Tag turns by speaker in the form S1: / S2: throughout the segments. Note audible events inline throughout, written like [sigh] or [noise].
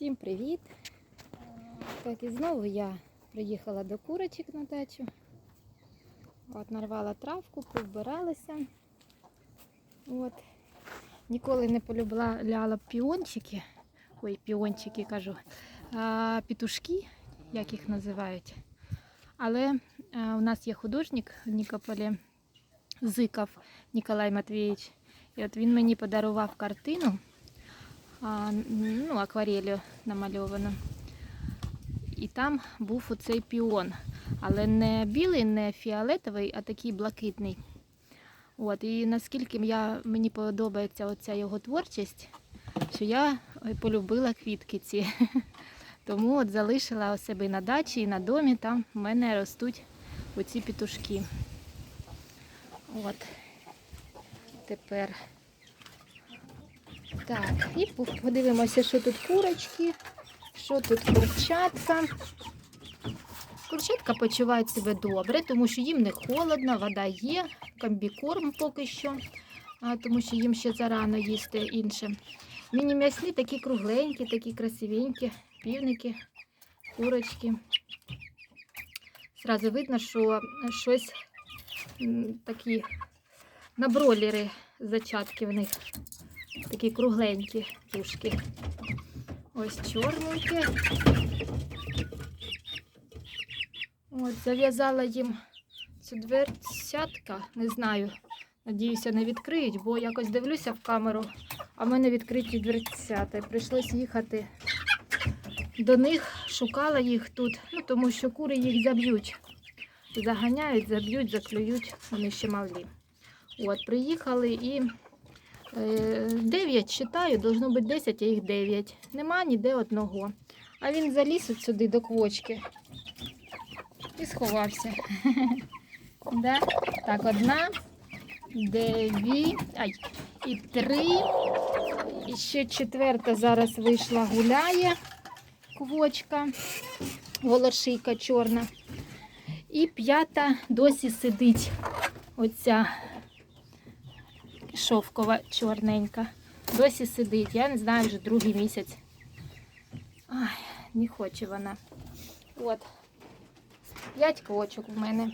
S1: Всім привіт! Так, і знову я приїхала до курочок на дачу. От, нарвала травку, повбиралася. От. Ніколи не полюбляла піончики. Ой, піончики кажу. А, петушки, як їх називають. Але а, у нас є художник в Нікополі Зиков Ніколай Матвійович. І от він мені подарував картину ну, акварелью намальовано. І там був оцей піон. Але не білий, не фіолетовий, а такий блакитний. От, і наскільки я, мені подобається оця його творчість, що я полюбила квітки ці. [laughs] Тому от залишила у себе на дачі, і на домі. Там в мене ростуть оці петушки. От. Тепер так, і подивимося, що тут курочки, що тут курчатка. Курчатка почувають себе добре, тому що їм не холодно, вода є, комбікорм поки що, тому що їм ще зарано їсти інше. Міні-м'ясні такі кругленькі, такі красивенькі, півники, курочки. Зразу видно, що щось такі на бройлери зачатки в них. Такі кругленькі тушки. Ось чорненькі. От, зав'язала їм цю дверцятка, не знаю. Надіюся, не відкриють, бо якось дивлюся в камеру, а в мене відкриті дверцята. Прийшлось їхати до них, шукала їх тут, ну тому що кури їх заб'ють. Заганяють, заб'ють, заклюють, вони ще малі. От, приїхали і 9 читаю, должно бути 10, а їх 9. Нема ніде одного. А він заліз от сюди до квочки і сховався. [laughs] да? Так, одна, дві, ай, і три. І ще четверта зараз вийшла, гуляє квочка, волошийка чорна. І п'ята досі сидить оця шовкова чорненька. Досі сидить. Я не знаю, вже другий місяць. Ай, не хоче вона. От. П'ять квочок в мене.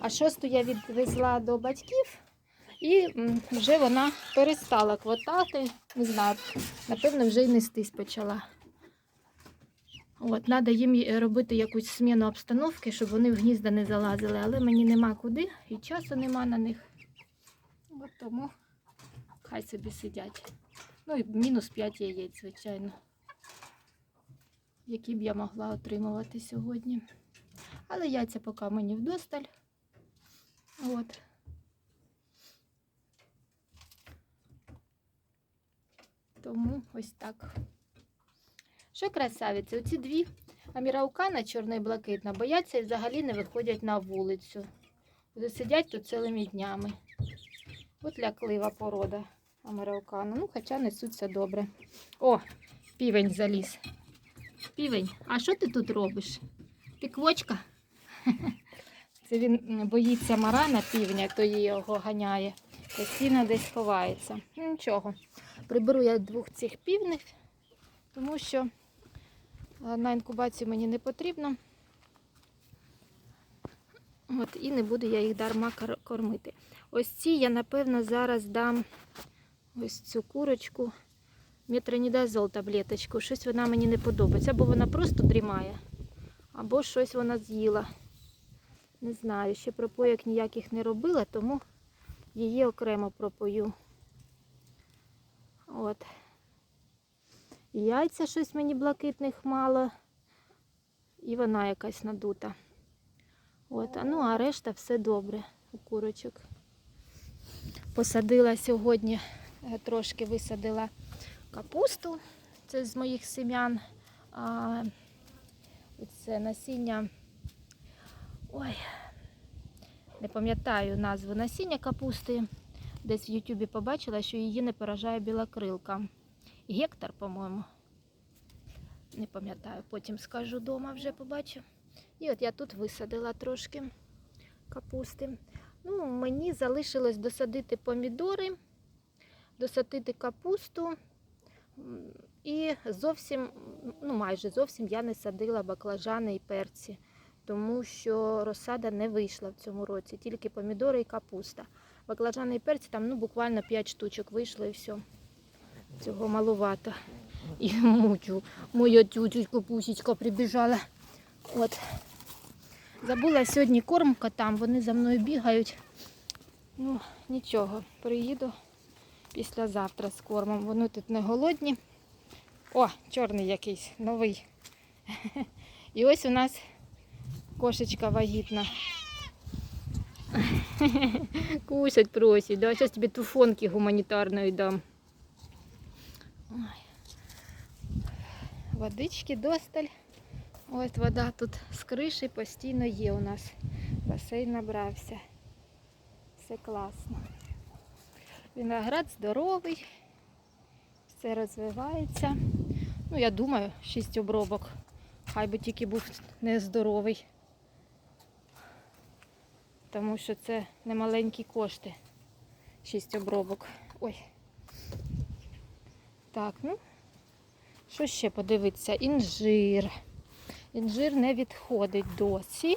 S1: А шосту я відвезла до батьків і вже вона перестала квотати. Не знаю, напевно, вже й нестись почала. От, треба їм робити якусь зміну обстановки, щоб вони в гнізда не залазили, але мені нема куди і часу нема на них. От тому хай собі сидять. Ну і мінус 5 яєць, звичайно. Які б я могла отримувати сьогодні. Але яйця поки мені вдосталь. От. Тому ось так. Що красавиці? Оці дві аміраукана чорна і блакитна бояться і взагалі не виходять на вулицю. Вони Сидять тут цілими днями. От ляклива порода американо. Ну, хоча несуться добре. О, півень заліз. Півень, а що ти тут робиш? Ти квочка? Це він боїться марана півня, то її його ганяє. Постійно десь ховається. Ну, Нічого. Приберу я двох цих півних, тому що е, на інкубацію мені не потрібно. От, і не буду я їх дарма кормити. Ось ці я, напевно, зараз дам ось цю курочку метронідазол таблеточку. Щось вона мені не подобається. Або вона просто дрімає, або щось вона з'їла. Не знаю, ще пропоїк ніяких не робила, тому її окремо пропою. От. Яйця щось мені блакитних мало. І вона якась надута. От, а ну а решта все добре у курочок. Посадила сьогодні, е, трошки висадила капусту. Це з моїх семян. А, це насіння. Ой, не пам'ятаю назву насіння капусти. Десь в Ютубі побачила, що її не поражає білокрилка. Гектор, по-моєму. Не пам'ятаю, потім скажу вдома вже побачу. І от я тут висадила трошки капусти. Ну, мені залишилось досадити помідори, досадити капусту І зовсім, ну майже зовсім я не садила баклажани і перці, тому що розсада не вийшла в цьому році, тільки помідори і капуста. Баклажани і перці там ну, буквально 5 штучок вийшло і все. Цього малувато. І мучу, моя тютюська пусічка прибіжала. От. Забула сьогодні корм котам, вони за мною бігають. Ну, нічого, приїду післязавтра з кормом. Вони тут не голодні. О, чорний якийсь, новий. І ось у нас кошечка вагітна. Кушать просить. Да, зараз тобі туфонки гуманітарної дам. Ой. Водички досталь. Ось вода тут з криші постійно є у нас. Басейн набрався. Все класно. Виноград здоровий, все розвивається. Ну, я думаю, шість обробок. Хай би тільки був нездоровий. Тому що це немаленькі кошти. Шість обробок. Ой. Так, ну, що ще подивитися? Інжир. Інжир не відходить досі,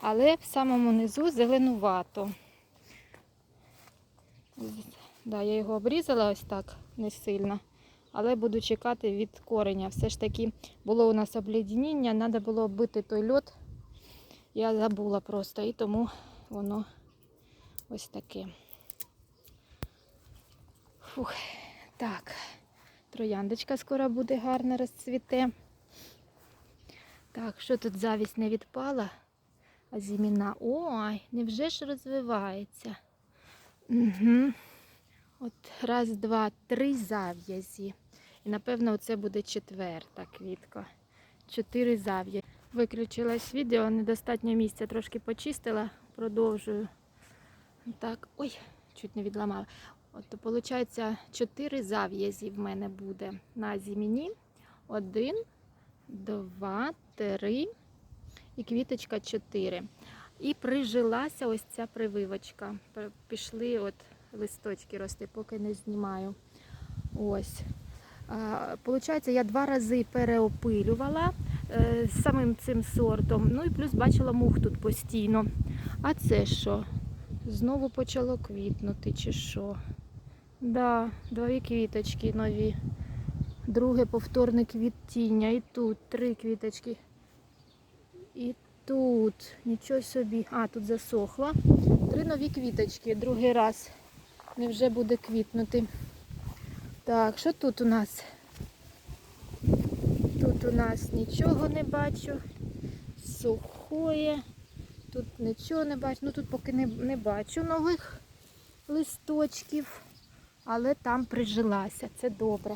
S1: але в самому низу зеленувато. Да, я його обрізала ось так, не сильно. Але буду чекати від кореня. Все ж таки було у нас обледеніння, треба було оббити той льот. Я забула просто і тому воно ось таке. Фух, так. Трояндочка скоро буде гарно розцвіте. Так, що тут завість не відпала? А зіміна. Ой, невже ж розвивається? Угу. От раз, два, три зав'язі. І напевно оце буде четверта квітка. Чотири зав'язі. Виключилось відео, недостатньо місця, трошки почистила, продовжую. Так, ой, чуть не відламала. От, виходить, чотири зав'язі в мене буде на зіміні. Один, два, три і квіточка чотири. І прижилася ось ця прививочка. Пішли от листочки рости, поки не знімаю. Ось. Получається, я два рази переопилювала е, самим цим сортом. Ну і плюс бачила мух тут постійно. А це що? Знову почало квітнути чи що? Да, дві квіточки нові. Друге повторне квітіння. І тут три квіточки. І тут. Нічого собі. А, тут засохла. Три нові квіточки. Другий раз. Невже буде квітнути. Так, що тут у нас? Тут у нас нічого не бачу. Сухое. Тут нічого не бачу. Ну тут поки не, не бачу нових листочків, але там прижилася. Це добре.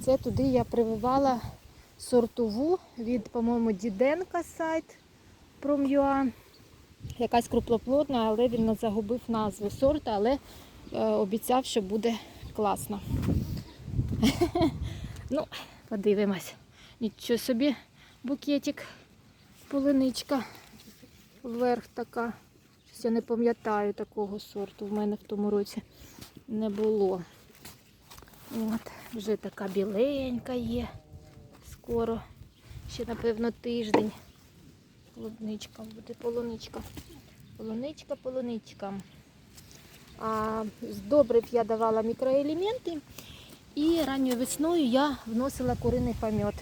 S1: Це туди я прививала сортову від, по-моєму, Діденка сайт Prom.ua. Якась круплоплодна, але він загубив назву сорту, але е, обіцяв, що буде класно. [laughs] ну, подивимось. Нічого собі, букетик, полиничка вверх така. Щось я не пам'ятаю такого сорту. В мене в тому році не було. От, вже така біленька є. Скоро. Ще, напевно, тиждень. Полуничка буде, полуничка. Полуничка, полуничка. А, з добрив я давала мікроелементи. І ранньою весною я вносила куриний помет.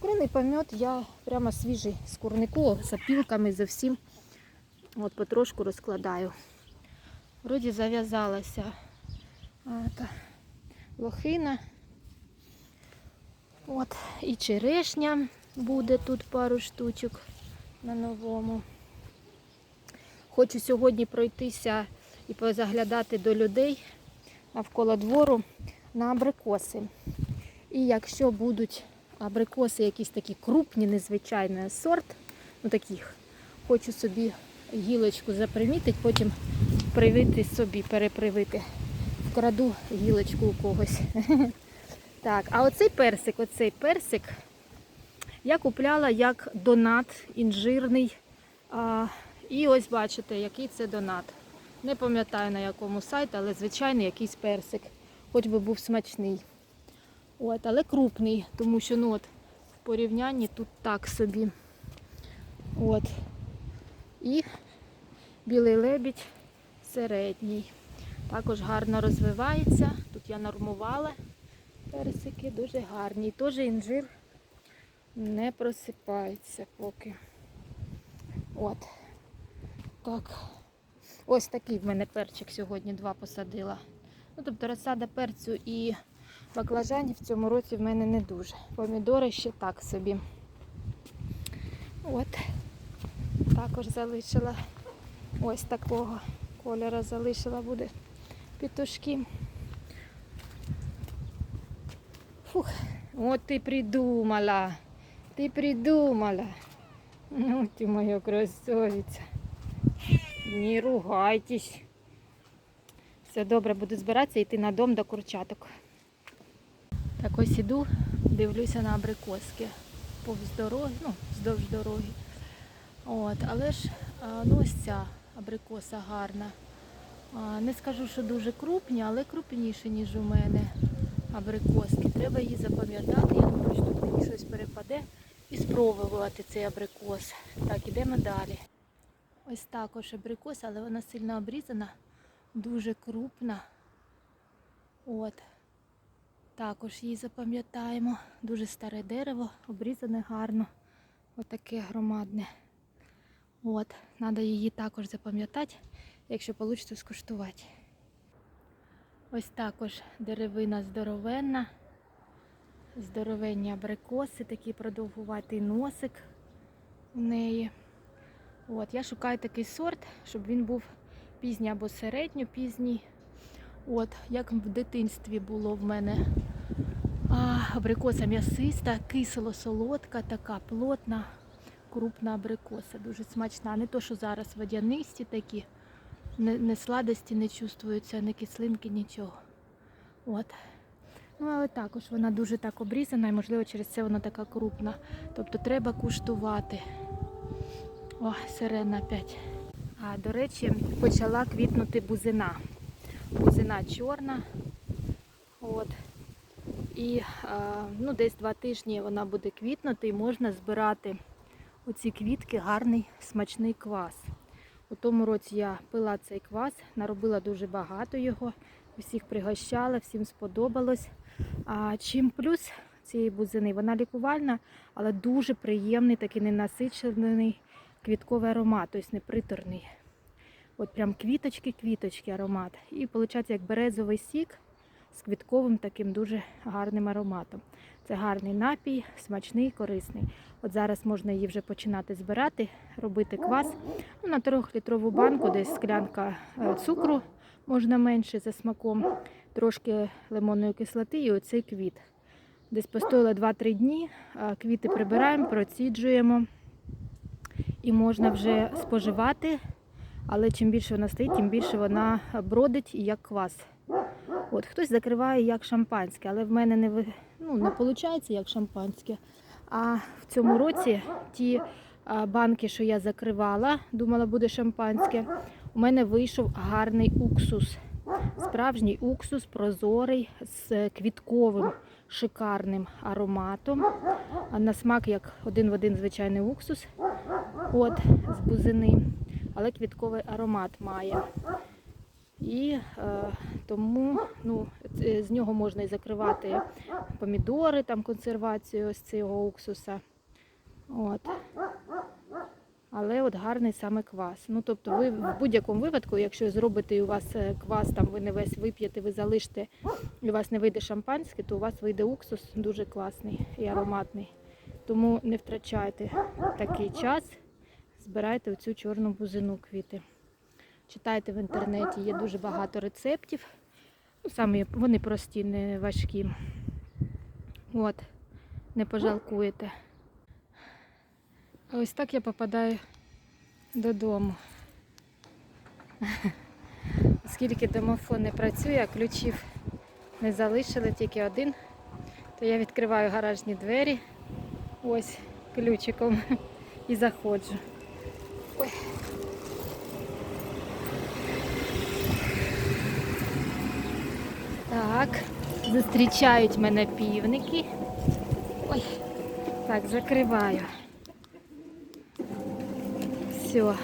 S1: Куриний помет я прямо свіжий з курнику, з опілками, за всім. От потрошку розкладаю. Вроді зав'язалася лохина. От, і черешня буде тут пару штучок на новому. Хочу сьогодні пройтися і позаглядати до людей навколо двору на абрикоси. І якщо будуть абрикоси якісь такі крупні, незвичайний сорт, ну таких, хочу собі гілочку запримітити, потім привити собі, перепривити. Вкраду гілочку у когось. [laughs] Так, а оцей персик, оцей персик я купляла як донат інжирний. А, і ось бачите, який це донат. Не пам'ятаю на якому сайті, але звичайний якийсь персик. Хоч би був смачний. От, але крупний, тому що ну, от, в порівнянні тут так собі. От. І білий лебідь середній. Також гарно розвивається. Тут я нормувала персики, дуже гарні. І теж інжир не просипається поки. От. Так. Ось такий в мене перчик сьогодні два посадила. Ну, тобто розсада перцю і баклажанів в цьому році в мене не дуже. Помідори ще так собі. От. Також залишила ось такого кольору залишила буде петушки. Фух, от ти придумала. Ти придумала. Ну ти моя красавиця. Не ругайтесь. Все добре, буду збиратися йти на дом до курчаток. Так ось іду, дивлюся на абрикоски повз дороги, ну, вздовж дороги. От, але ж ну ось ця абрикоса гарна. Не скажу, що дуже крупні, але крупніше, ніж у мене абрикоски. Треба її запам'ятати. Я думаю, що тут мені щось перепаде і спробувати цей абрикос. Так, ідемо далі. Ось також абрикос, але вона сильно обрізана, дуже крупна. От. Також її запам'ятаємо. Дуже старе дерево, обрізане гарно. Отаке громадне. От, треба її також запам'ятати, якщо вийде скуштувати. Ось також деревина здоровенна, здоровенні абрикоси, такий продовгуватий носик у неї. От, я шукаю такий сорт, щоб він був пізній або середньо пізній. От, як в дитинстві було в мене а, абрикоса м'ясиста, кисло-солодка, така плотна, крупна абрикоса, дуже смачна. Не то, що зараз водянисті такі, не, не сладості не чувствуються, не кислинки, нічого. От. Ну, але також вона дуже так обрізана і, можливо, через це вона така крупна. Тобто треба куштувати. О, сирена опять. А, до речі, почала квітнути бузина. Бузина чорна. От. І ну, десь два тижні вона буде квітнути і можна збирати оці квітки, гарний смачний квас. У тому році я пила цей квас, наробила дуже багато його, усіх пригощала, всім сподобалось. А чим плюс цієї бузини, вона лікувальна, але дуже приємний, такий ненасичений квітковий аромат, тобто не приторний. От прям квіточки-квіточки аромат. І виходить як березовий сік з квітковим таким дуже гарним ароматом. Це гарний напій, смачний, корисний. От зараз можна її вже починати збирати, робити квас. Ну, на 3-літрову банку десь склянка е, цукру можна менше за смаком, трошки лимонної кислоти і оцей квіт. Десь постояло 2-3 дні, квіти прибираємо, проціджуємо і можна вже споживати. Але чим більше вона стоїть, тим більше вона бродить як квас. От, хтось закриває як шампанське, але в мене не ну, не виходить як шампанське. А в цьому році ті банки, що я закривала, думала, буде шампанське, у мене вийшов гарний уксус. Справжній уксус, прозорий, з квітковим шикарним ароматом. На смак як один в один звичайний уксус. От, з бузини. Але квітковий аромат має. І е, тому ну, е, з нього можна і закривати помідори, там консервацію ось цього уксуса. От. Але от гарний саме квас. Ну, тобто ви в будь-якому випадку, якщо зробите у вас е, квас, там ви не весь вип'єте, ви залишите, і у вас не вийде шампанське, то у вас вийде уксус дуже класний і ароматний. Тому не втрачайте такий час, збирайте оцю чорну бузину квіти. Читайте в інтернеті, є дуже багато рецептів. Ну, самі вони прості, не важкі. От, не пожалкуєте. А ось так я попадаю додому. [laughs] Оскільки домофон не працює, а ключів не залишили, тільки один, то я відкриваю гаражні двері ось ключиком [laughs] і заходжу. Ой. Так, Зустрічають мене півники. Ой, так, закриваю. Все.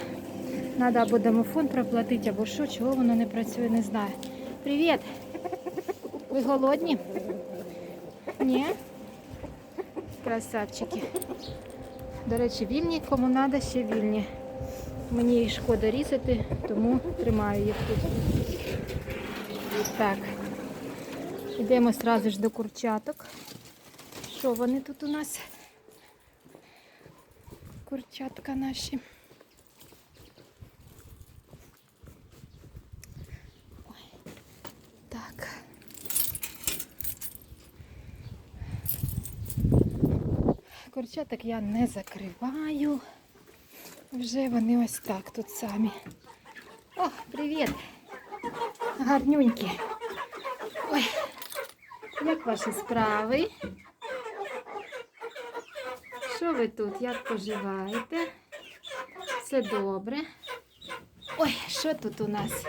S1: Надо або домофон проплатити, або що, чого воно не працює, не знаю. Привіт! Ви голодні? Ні? Красавчики. До речі, вільні, кому треба, ще вільні. Мені їх шкода різати, тому тримаю їх тут. Так. Йдемо одразу ж до курчаток. Що вони тут у нас? Курчатка наші. Так. Курчаток я не закриваю. Вже вони ось так тут самі. О, привіт! Гарнюнькі. Ой, як ваші справи? Що ви тут? Як поживаєте? Все добре. Ой, що тут у нас?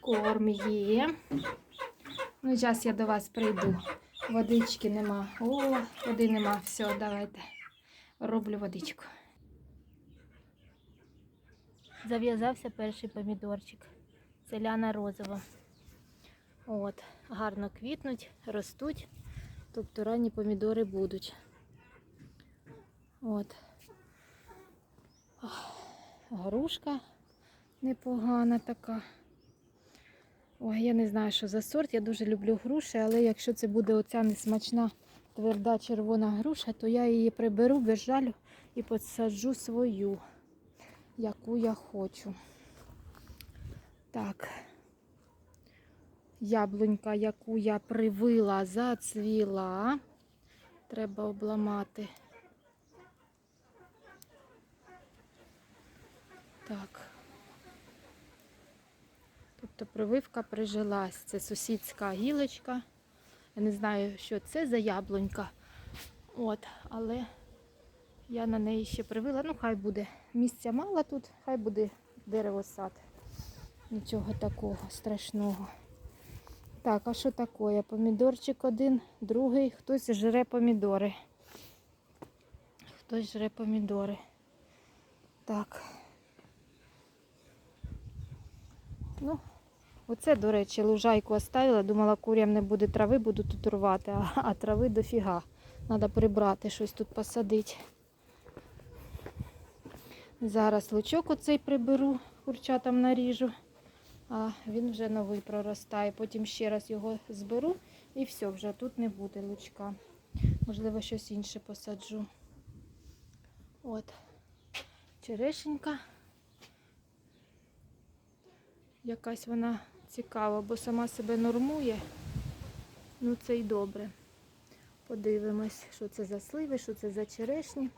S1: Корм є. Ну, зараз я до вас прийду. Водички нема. О, води нема. Все, давайте. Роблю водичку. Зав'язався перший помідорчик. Селяна розова. От, гарно квітнуть, ростуть. Тобто ранні помідори будуть. От. Грушка непогана така. Ой, я не знаю, що за сорт. Я дуже люблю груші, але якщо це буде оця несмачна тверда червона груша, то я її приберу без жалю і посаджу свою, яку я хочу. Так. Яблунька, яку я привила, зацвіла. Треба обламати. Так. Тобто прививка прижилась. Це сусідська гілочка. Я не знаю, що це за яблунька. От, але я на неї ще привила. Ну, хай буде. Місця мало тут, хай буде деревосад. Нічого такого страшного. Так, а що таке? Помідорчик один, другий, хтось жре помідори. Хтось жре помідори. Так. Ну, оце, до речі, лужайку оставила. Думала, курям не буде трави, буду тут рвати, а, а трави дофіга. Треба прибрати, щось тут посадити. Зараз лучок оцей приберу, курчатам наріжу. А він вже новий проростає. Потім ще раз його зберу і все, вже тут не буде лучка. Можливо, щось інше посаджу. От. Черешенька. Якась вона цікава, бо сама себе нормує. Ну це й добре. Подивимось, що це за сливи, що це за черешні.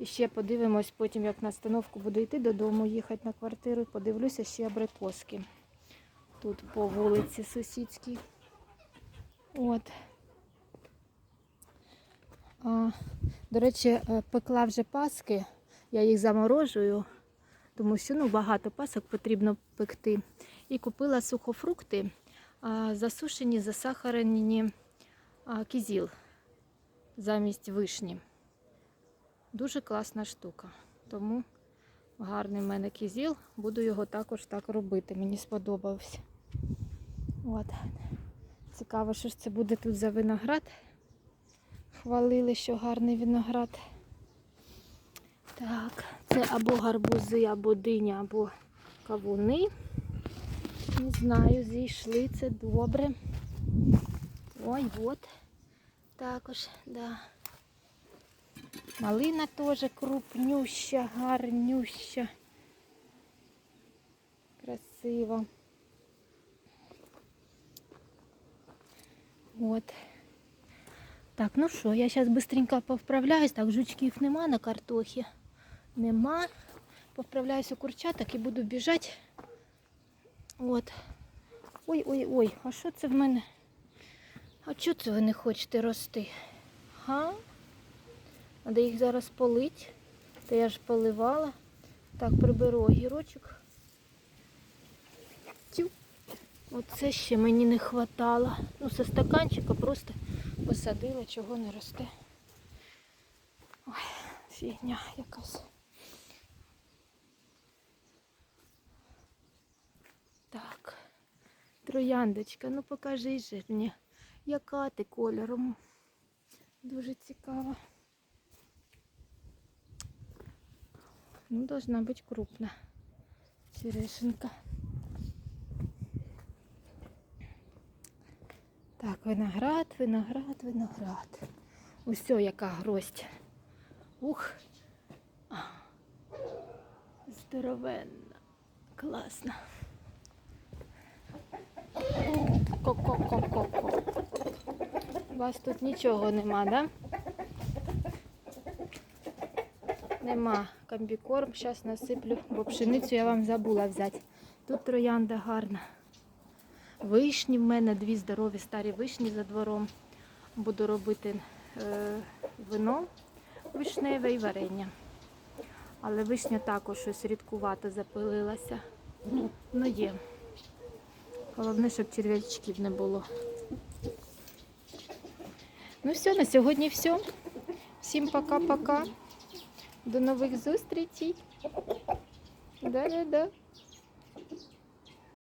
S1: І ще подивимось потім, як на остановку буду йти додому, їхати на квартиру. Подивлюся ще абрикоски. Тут по вулиці сусідській. От. А, до речі, е, пекла вже паски. Я їх заморожую, тому що ну, багато пасок потрібно пекти. І купила сухофрукти, а, засушені, засахарені а, кізіл замість вишні. Дуже класна штука. Тому гарний в мене кізіл. Буду його також так робити. Мені сподобався. От. Цікаво, що ж це буде тут за виноград. Хвалили, що гарний виноград. Так, це або гарбузи, або диня, або кавуни. Не знаю, зійшли це добре. Ой, от. Також, да. Малина теж крупнюща, гарнюща. Красиво. От. Так, ну що, я зараз швидко повправляюсь. Так, жучків нема на картохі. Нема. Повправляюсь у курчаток і буду біжати. От. Ой-ой-ой, а що це в мене? А чого це ви не хочете рости? Га? Треба їх зараз полить. Та я ж поливала. Так, приберу огірочок. Оце ще мені не хватало. Ну, со стаканчика просто посадила, чого не росте. Ой, фігня якась. Так. Трояндочка, ну покажи же мені, яка ти кольором. Дуже цікаво. Ну, должна бути крупна черешенка. Так, виноград, виноград, виноград. Усьо яка гроздь. Ух. Здоровенна. Класно. Ко-ко-ко-ко-ко. У вас тут нічого нема, да? Нема комбікорм. Зараз насиплю, бо пшеницю я вам забула взяти. Тут троянда гарна. Вишні в мене, дві здорові старі вишні за двором. Буду робити е, вино вишневе і варення. Але вишня також щось рідкувато запилилася. Ну є. Головне, щоб черв'ячків не було. Ну все, на сьогодні все. Всім пока-пока. До нових зустрічей. Да-да-да.